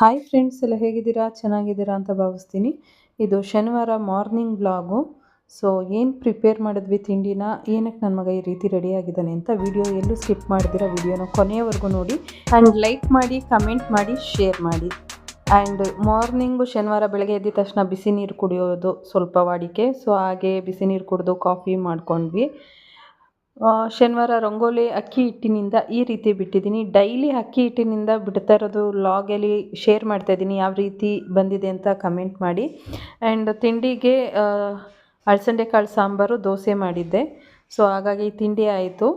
Hi friends ಎಲ್ಲ ಹೇಗಿದ್ದೀರಾ? ಚೆನ್ನಾಗಿದ್ದೀರಾ ಅಂತ ಭಾವಿಸ್ತೀನಿ. ಇದು ಶನಿವಾರ ಮಾರ್ನಿಂಗ್ ಬ್ಲಾಗು ಸೊ ಏನು ಪ್ರಿಪೇರ್ ಮಾಡಿದ್ವಿ ತಿಂಡಿನ? ಏನಕ್ಕೆ ನನ್ನ ಮಗ ಈ ರೀತಿ ರೆಡಿ ಆಗಿದ್ದಾನೆ ಅಂತ ವಿಡಿಯೋ ಎಲ್ಲೂ ಸ್ಕಿಪ್ ಮಾಡಿದಿರ ವಿಡಿಯೋನ ಕೊನೆಯವರೆಗೂ ನೋಡಿ. ಆ್ಯಂಡ್ ಲೈಕ್ ಮಾಡಿ ಕಮೆಂಟ್ ಮಾಡಿ ಶೇರ್ ಮಾಡಿ. ಆ್ಯಂಡ್ ಮಾರ್ನಿಂಗು ಶನಿವಾರ ಬೆಳಗ್ಗೆ ಎದ್ದ ತಕ್ಷಣ ಬಿಸಿ ನೀರು ಕುಡಿಯೋದು ಸ್ವಲ್ಪ ವಾಡಿಕೆ. ಸೊ ಹಾಗೆ ಬಿಸಿ ನೀರು ಕುಡಿದು ಕಾಫಿ ಮಾಡ್ಕೊಂಡ್ವಿ. ಶನಿವಾರ ರಂಗೋಲಿ ಅಕ್ಕಿ ಹಿಟ್ಟಿನಿಂದ ಈ ರೀತಿ ಬಿಟ್ಟಿದ್ದೀನಿ. ಡೈಲಿ ಅಕ್ಕಿ ಹಿಟ್ಟಿನಿಂದ ಬಿಡ್ತಾ ಇರೋದು ಲಾಗಲ್ಲಿ ಶೇರ್ ಮಾಡ್ತಾ ಇದ್ದೀನಿ, ಯಾವ ರೀತಿ ಬಂದಿದೆ ಅಂತ ಕಮೆಂಟ್ ಮಾಡಿ. ಆ್ಯಂಡ್ ತಿಂಡಿಗೆ ಅಳಸಂಡೆ ಕಾಳು ಸಾಂಬಾರು, ದೋಸೆ ಮಾಡಿದ್ದೆ. ಸೊ ಹಾಗಾಗಿ ತಿಂಡಿ ಆಯಿತು.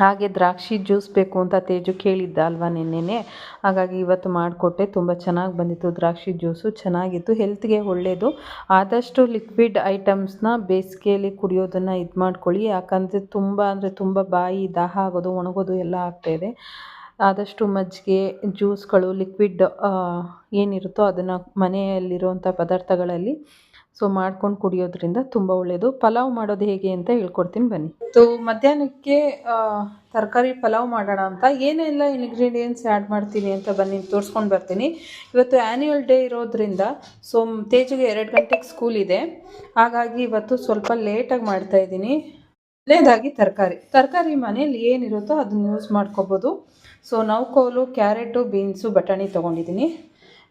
ಹಾಗೆ ದ್ರಾಕ್ಷಿ ಜ್ಯೂಸ್ ಬೇಕು ಅಂತ ತೇಜು ಕೇಳಿದ್ದ ಅಲ್ವಾ ನಿನ್ನೆನೆ? ಹಾಗಾಗಿ ಇವತ್ತು ಮಾಡಿಕೊಟ್ಟೆ. ತುಂಬ ಚೆನ್ನಾಗಿ ಬಂದಿತ್ತು ದ್ರಾಕ್ಷಿ ಜ್ಯೂಸು. ಚೆನ್ನಾಗಿತ್ತು. ಹೆಲ್ತ್ಗೆ ಒಳ್ಳೆಯದು ಆದಷ್ಟು ಲಿಕ್ವಿಡ್ ಐಟಮ್ಸ್ನ ಬೇಸಿಗೆಯಲ್ಲಿ ಕುಡಿಯೋದನ್ನು ಇದು ಮಾಡ್ಕೊಳ್ಳಿ. ಯಾಕಂದರೆ ತುಂಬ ಅಂದರೆ ತುಂಬ ಬಾಯಿ ದಾಹ ಆಗೋದು, ಒಣಗೋದು ಎಲ್ಲ ಆಗ್ತಾಯಿದೆ ಆದಷ್ಟು ಮಜ್ಜಿಗೆ, ಜ್ಯೂಸ್ಗಳು, ಲಿಕ್ವಿಡ್ ಏನಿರುತ್ತೋ ಅದನ್ನು ಮನೆಯಲ್ಲಿರುವಂಥ ಪದಾರ್ಥಗಳಲ್ಲಿ ಸೊ ಮಾಡ್ಕೊಂಡು ಕುಡಿಯೋದ್ರಿಂದ ತುಂಬ ಒಳ್ಳೆಯದು ಪಲಾವ್ ಮಾಡೋದು ಹೇಗೆ ಅಂತ ಹೇಳ್ಕೊಡ್ತೀನಿ ಬನ್ನಿ. ಸೊ ಮಧ್ಯಾಹ್ನಕ್ಕೆ ತರಕಾರಿ ಪಲಾವ್ ಮಾಡೋಣ ಅಂತ. ಏನೆಲ್ಲ ಇಂಗ್ರೀಡಿಯೆಂಟ್ಸ್ ಆ್ಯಡ್ ಮಾಡ್ತೀನಿ ಅಂತ ಬನ್ನಿ, ತೋರಿಸ್ಕೊಂಡು ಬರ್ತೀನಿ. ಇವತ್ತು ಆ್ಯನ್ಯುವಲ್ ಡೇ ಇರೋದ್ರಿಂದ ಸೊ ತೇಜಿಗೆ ಎರಡು ಗಂಟೆಗೆ ಸ್ಕೂಲ್ ಇದೆ. ಹಾಗಾಗಿ ಇವತ್ತು ಸ್ವಲ್ಪ ಲೇಟಾಗಿ ಮಾಡ್ತಾ ಇದ್ದೀನಿ. ಒಳ್ಳೆಯದಾಗಿ ತರಕಾರಿ. ತರಕಾರಿ ಮನೇಲಿ ಏನಿರುತ್ತೋ ಅದನ್ನ ಯೂಸ್ ಮಾಡ್ಕೋಬೋದು. ಸೊ ನೌಕೋಲು, ಕ್ಯಾರೆಟು, ಬೀನ್ಸು, ಬಟಾಣಿ ತೊಗೊಂಡಿದ್ದೀನಿ.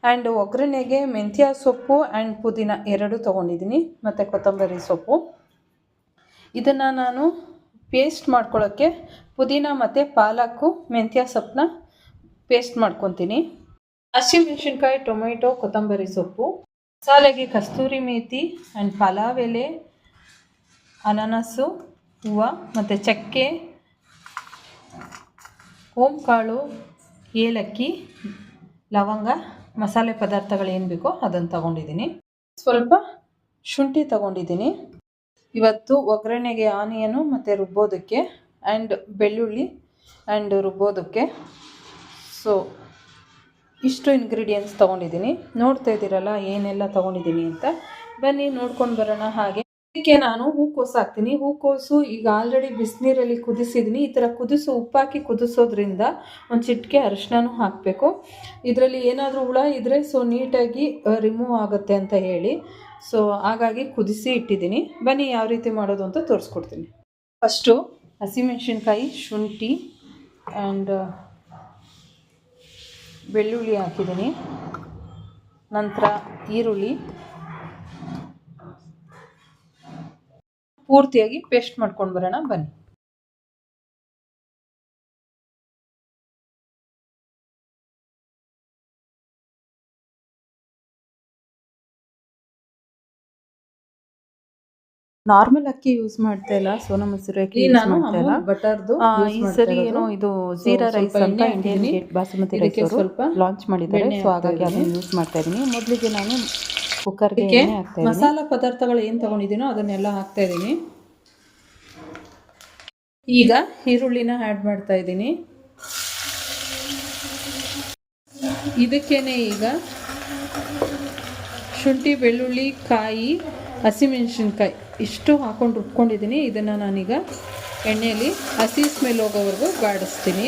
ಆ್ಯಂಡ್ ಒಗ್ಗರಣೆಗೆ ಮೆಂತ್ಯ ಸೊಪ್ಪು ಆ್ಯಂಡ್ ಪುದೀನ ಎರಡು ತೊಗೊಂಡಿದ್ದೀನಿ. ಮತ್ತು ಕೊತ್ತಂಬರಿ ಸೊಪ್ಪು. ಇದನ್ನು ನಾನು ಪೇಸ್ಟ್ ಮಾಡ್ಕೊಳ್ಳೋಕ್ಕೆ ಪುದೀನ ಮತ್ತು ಪಾಲಕ್ಕು ಮೆಂತ್ಯ ಸೊಪ್ಪನ್ನ ಪೇಸ್ಟ್ ಮಾಡ್ಕೊತೀನಿ. ಹಸಿಮೆಣಸಿನ್ಕಾಯಿ ಟೊಮೆಟೊ, ಕೊತ್ತಂಬರಿ ಸೊಪ್ಪು, ಮಸಾಲೆಗೆ ಕಸ್ತೂರಿ ಮೇಥಿ ಆ್ಯಂಡ್ ಪಲಾವ್ ಎಲೆ, ಅನಾನಸು, ಹೂವು ಮತ್ತು ಚಕ್ಕೆ, ಓಂಕಾಳು, ಏಲಕ್ಕಿ ಲವಂಗ, ಮಸಾಲೆ ಪದಾರ್ಥಗಳು ಏನು ಬೇಕೋ ಅದನ್ನು ತಗೊಂಡಿದ್ದೀನಿ. ಸ್ವಲ್ಪ ಶುಂಠಿ ತಗೊಂಡಿದ್ದೀನಿ. ಇವತ್ತು ಒಗ್ಗರಣೆಗೆ ಆನಿಯನು ಮತ್ತು ರುಬ್ಬೋದಕ್ಕೆ ಆ್ಯಂಡ್ ಬೆಳ್ಳುಳ್ಳಿ ಆ್ಯಂಡ್ ರುಬ್ಬೋದಕ್ಕೆ. ಸೊ ಇಷ್ಟು ಇಂಗ್ರೀಡಿಯೆಂಟ್ಸ್ ತೊಗೊಂಡಿದ್ದೀನಿ. ನೋಡ್ತಾ ಇದ್ದೀರಲ್ಲ ಏನೆಲ್ಲ ತೊಗೊಂಡಿದ್ದೀನಿ ಅಂತ. ಬನ್ನಿ ನೋಡ್ಕೊಂಡು ಬರೋಣ ಹಾಗೆ. ಇದಕ್ಕೆ ನಾನು ಹೂಕೋಸು ಹಾಕ್ತೀನಿ ಹೂಕೋಸು ಈಗ ಆಲ್ರೆಡಿ ಬಿಸಿನೀರಲ್ಲಿ ಕುದಿಸಿದ್ದೀನಿ ಈ ಥರ ಕುದಿಸು, ಉಪ್ಪಾಕಿ ಕುದಿಸೋದ್ರಿಂದ ಒಂದು ಚಿಟಿಕೆ ಅರಿಶಿನೂ ಹಾಕಬೇಕು. ಇದರಲ್ಲಿ ಏನಾದರೂ ಹುಳ ಇದ್ದರೆ ಸೊ ನೀಟಾಗಿ ರಿಮೂವ್ ಆಗುತ್ತೆ ಅಂತ ಹೇಳಿ. ಸೊ ಹಾಗಾಗಿ ಕುದಿಸಿ ಇಟ್ಟಿದ್ದೀನಿ ಬನ್ನಿ ಯಾವ ರೀತಿ ಮಾಡೋದು ಅಂತ ತೋರಿಸ್ಕೊಡ್ತೀನಿ. ಫಸ್ಟು ಹಸಿಮೆಣಸಿನ್ಕಾಯಿ ಶುಂಠಿ ಆ್ಯಂಡ್ ಬೆಳ್ಳುಳ್ಳಿ ಹಾಕಿದ್ದೀನಿ ನಂತರ ಈರುಳ್ಳಿ. ಪೂರ್ತಿಯಾಗಿ ಪೇಸ್ಟ್ ಮಾಡ್ಕೊಂಡು ಬರೋಣ ಬನ್ನಿ. ನಾರ್ಮಲ್ ಅಕ್ಕಿ ಯೂಸ್ ಮಾಡ್ತಾ ಇಲ್ಲ ಸೋನಾ ಮಸೂರಿ ಅಕ್ಕಿ ಯೂಸ್ ನಾನು ಮಾಡ್ತಾ ಇಲ್ಲ. ಬಟರ್ದು ಈ ಸರಿ ಏನೋ ಇದು ಜೀರಾ ರೈಸ್ ಅಂತ ಇಂಡಿಯನ್ ಬಾಸುಮತಿ ರೈಸ್ ಸ್ವಲ್ಪ ಲಾಂಚ್ ಮಾಡಿದ್ದಾರೆ. ಸೊ ಹಾಗಾಗಿ ಅದನ್ನು ಯೂಸ್ ಮಾಡ್ತಾ ಇದ್ದೀನಿ. ಮೊದಲಿಗೆ ನಾನು ಕುಕ್ಕರ್ಗೆ ಮಸಾಲ ಪದಾರ್ಥಗಳು ಏನು ತಗೊಂಡಿದ್ದೀನೋ ಅದನ್ನೆಲ್ಲ ಹಾಕ್ತಾ ಇದ್ದೀನಿ. ಈಗ ಈರುಳ್ಳಿನ ಆ್ಯಡ್ ಮಾಡ್ತಾ ಇದ್ದೀನಿ. ಇದಕ್ಕೇನೆ ಈಗ ಶುಂಠಿ ಬೆಳ್ಳುಳ್ಳಿ ಕಾಯಿ ಹಸಿಮೆಣಸಿನ್ಕಾಯಿ ಇಷ್ಟು ಹಾಕೊಂಡು ರುಬ್ಕೊಂಡಿದ್ದೀನಿ. ಇದನ್ನು ನಾನೀಗ ಎಣ್ಣೆಯಲ್ಲಿ ಹಸಿ ಸ್ಮೆಲ್ ಹೋಗೋವರೆಗೂ ಬಾಡಿಸ್ತೀನಿ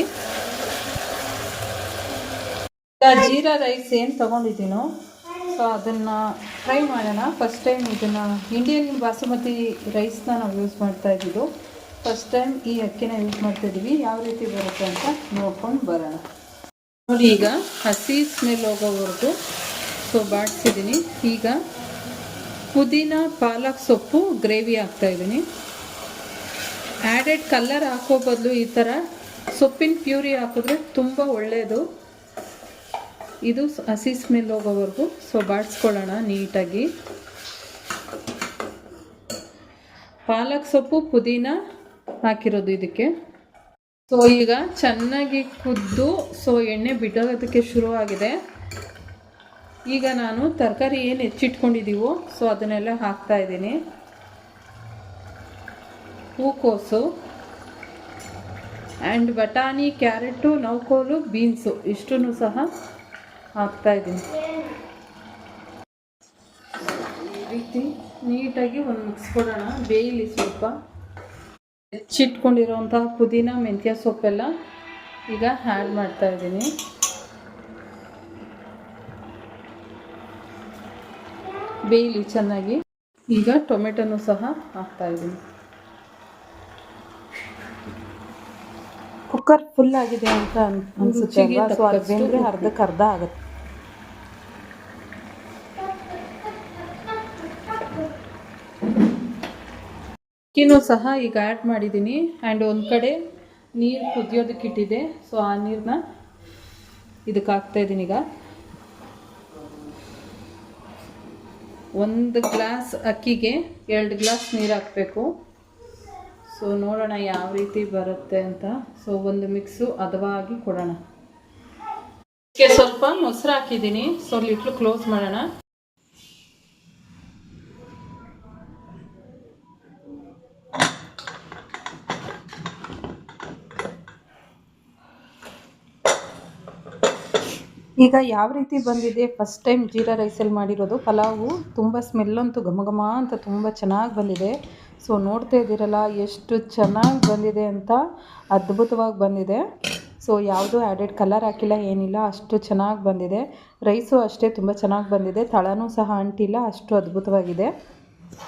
ಜೀರಾ ರೈಸ್ ಏನು ತೊಗೊಂಡಿದ್ದೀನೋ ಸೊ ಅದನ್ನು ಟ್ರೈ ಮಾಡೋಣ. ಫಸ್ಟ್ ಟೈಮ್ ಇದನ್ನು ಇಂಡಿಯನ್ ಬಾಸುಮತಿ ರೈಸ್ನ ನಾವು ಯೂಸ್ ಮಾಡ್ತಾ ಇದ್ದಿದ್ದು. ಫಸ್ಟ್ ಟೈಮ್ ಈ ಅಕ್ಕಿನ ಯೂಸ್ ಮಾಡ್ತಾ ಇದ್ದೀವಿ. ಯಾವ ರೀತಿ ಬರುತ್ತೆ ಅಂತ ನೋಡ್ಕೊಂಡು ಬರೋಣ. ನೋಡಿ ಈಗ ಹಸಿ ಸ್ಮೆಲ್ ಹೋಗೋವರೆಗೂ ಸೊ ಬಾಡಿಸಿದ್ದೀನಿ ಈಗ ಪುದೀನ, ಪಾಲಕ್ ಸೊಪ್ಪು ಗ್ರೇವಿ ಹಾಕ್ತಾ ಇದ್ದೀನಿ. ಆ್ಯಡೆಡ್ ಕಲ್ಲರ್ ಹಾಕೋ ಬದಲು ಈ ಥರ ಸೊಪ್ಪಿನ ಪ್ಯೂರಿ ಹಾಕಿದ್ರೆ ತುಂಬ ಒಳ್ಳೆಯದು ಇದು ಹಸಿ ಸ್ಮೆಲ್ ಹೋಗೋವರೆಗೂ ಸೊ ಬಾಡಿಸ್ಕೊಳ್ಳೋಣ ನೀಟಾಗಿ. ಪಾಲಕ್ ಸೊಪ್ಪು ಪುದೀನ ಹಾಕಿರೋದು ಇದಕ್ಕೆ. ಸೊ ಈಗ ಚೆನ್ನಾಗಿ ಕುದ್ದು ಸೊ ಎಣ್ಣೆ ಬಿಡೋದಕ್ಕೆ ಶುರುವಾಗಿದೆ. ಈಗ ನಾನು ತರಕಾರಿ ಏನು ಹೆಚ್ಚಿಟ್ಕೊಂಡಿದ್ದೀವೋ ಸೊ ಅದನ್ನೆಲ್ಲ ಹಾಕ್ತಾ ಇದ್ದೀನಿ. ಹೂಕೋಸು ಆ್ಯಂಡ್ ಬಟಾಣಿ, ಕ್ಯಾರೆಟು ನೌಕೋಲು ಬೀನ್ಸು ಇಷ್ಟೂ ಸಹ ಹಾಕ್ತಾಯಿದ್ದೀನಿ ಈ ರೀತಿ ನೀಟಾಗಿ ಒಂದು ಮಿಕ್ಸ್ ಕೊಡೋಣ. ಬೇಯಲಿ ಸ್ವಲ್ಪ. ಹೆಚ್ಚಿಟ್ಕೊಂಡಿರೋಂಥ ಪುದೀನ ಮೆಂತ್ಯ ಸೊಪ್ಪೆಲ್ಲ ಈಗ ಹ್ಯಾಡ್ ಮಾಡ್ತಾ ಇದ್ದೀನಿ. ಬೇಯಲಿ ಚೆನ್ನಾಗಿ. ಈಗ ಟೊಮೆಟೊನೂ ಸಹ ಹಾಕ್ತಾ ಇದ್ದೀನಿ. ಕುಕ್ಕರ್ ಫುಲ್ ಆಗಿದೆ ಅಂತ ಅನ್ಸುತ್ತೆ ಅರ್ಧಕ್ಕೆ ಅರ್ಧ ಆಗುತ್ತೆ. ಅಕ್ಕಿನೂ ಸಹ ಈಗ ಆ್ಯಡ್ ಮಾಡಿದ್ದೀನಿ ಆ್ಯಂಡ್ ಒಂದು ಕಡೆ ನೀರು ಕುದಿಯೋದಕ್ಕೆ ಇಟ್ಟಿದೆ. ಸೊ ಆ ನೀರನ್ನ ಇದಕ್ಕೆ ಹಾಕ್ತಾ ಇದ್ದೀನಿ ಈಗ. ಒಂದು ಗ್ಲಾಸ್ ಅಕ್ಕಿಗೆ ಎರಡು ಗ್ಲಾಸ್ ನೀರು ಹಾಕಬೇಕು. ಸೊ ನೋಡೋಣ ಯಾವ ರೀತಿ ಬರುತ್ತೆ ಅಂತ. ಸೊ ಒಂದು ಮಿಕ್ಸು ಹದವಾಗಿ ಕೊಡೋಣ. ಸ್ವಲ್ಪ ಮೊಸರು ಹಾಕಿದ್ದೀನಿ. ಸೊ ಲಿಟ್ಲು ಕ್ಲೋಸ್ ಮಾಡೋಣ. ಈಗ ಯಾವ ರೀತಿ ಬಂದಿದೆ? ಫಸ್ಟ್ ಟೈಮ್ ಜೀರಾ ರೈಸಲ್ಲಿ ಮಾಡಿರೋದು. ಪಲಾವು ತುಂಬ ಸ್ಮೆಲ್ ಅಂತೂ ಘಮ ಘಮ ಅಂತ ತುಂಬ ಚೆನ್ನಾಗಿ ಬಂದಿದೆ. ಸೊ ನೋಡ್ತಾ ಇದ್ದೀರಲ್ಲ, ಎಷ್ಟು ಚೆನ್ನಾಗಿ ಬಂದಿದೆ ಅಂತ ಅದ್ಭುತವಾಗಿ ಬಂದಿದೆ. ಸೊ ಯಾವುದೂ ಆ್ಯಡೆಡ್ ಕಲರ್ ಹಾಕಿಲ್ಲ, ಏನಿಲ್ಲ, ಅಷ್ಟು ಚೆನ್ನಾಗಿ ಬಂದಿದೆ. ರೈಸು ಅಷ್ಟೇ ತುಂಬ ಚೆನ್ನಾಗಿ ಬಂದಿದೆ. ತಳನೂ ಸಹ ಅಂಟಿಲ್ಲ, ಅಷ್ಟು ಅದ್ಭುತವಾಗಿದೆ.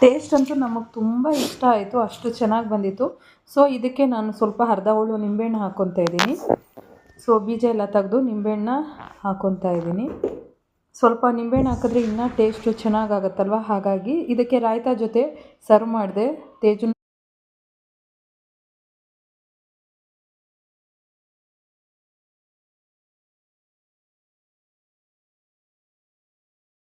ಟೇಸ್ಟ್ ಅಂತೂ ನಮಗೆ ತುಂಬ ಇಷ್ಟ ಆಯಿತು, ಅಷ್ಟು ಚೆನ್ನಾಗಿ ಬಂದಿತ್ತು. ಸೊ ಇದಕ್ಕೆ ನಾನು ಸ್ವಲ್ಪ ಅರ್ಧ ಹೋಳು ನಿಂಬೆಹಣ್ಣು ಹಾಕ್ಕೊತಾ ಇದ್ದೀನಿ. ಸೊ ಬೀಜ ಎಲ್ಲ ತೆಗೆದು ನಿಂಬೆಹಣ್ಣ ಹಾಕೊತಾ ಇದ್ದೀನಿ. ಸ್ವಲ್ಪ ನಿಂಬೆಹಣ್ಣು ಹಾಕಿದ್ರೆ ಇನ್ನೂ ಟೇಸ್ಟು ಚೆನ್ನಾಗಾಗತ್ತಲ್ವ? ಹಾಗಾಗಿ ಇದಕ್ಕೆ ರಾಯ್ತಾ ಜೊತೆ ಸರ್ವ್ ಮಾಡಿದೆ. ತೇಜು